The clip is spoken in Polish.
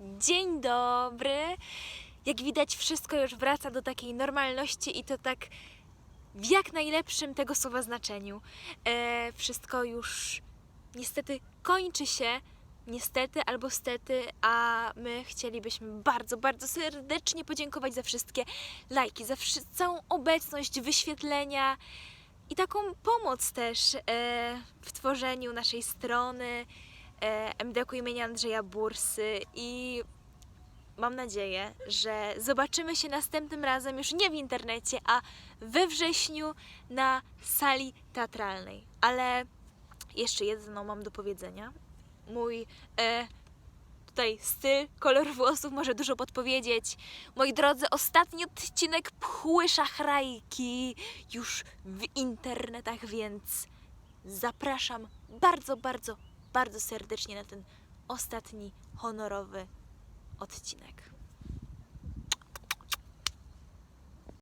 Dzień dobry. Jak widać, wszystko już wraca do takiej normalności i to tak w jak najlepszym tego słowa znaczeniu. E, wszystko już niestety kończy się. Niestety albo stety, a my chcielibyśmy bardzo, bardzo serdecznie podziękować za wszystkie lajki, za całą obecność, wyświetlenia i taką pomoc też e, w tworzeniu naszej strony MDK imienia Andrzeja Bursy i mam nadzieję, że zobaczymy się następnym razem już nie w internecie, a we wrześniu na sali teatralnej. Ale jeszcze jedno mam do powiedzenia. Mój e, tutaj styl, kolor włosów może dużo podpowiedzieć. Moi drodzy, ostatni odcinek Pchły Szachrajki już w internetach, więc zapraszam bardzo, bardzo, bardzo serdecznie na ten ostatni honorowy odcinek.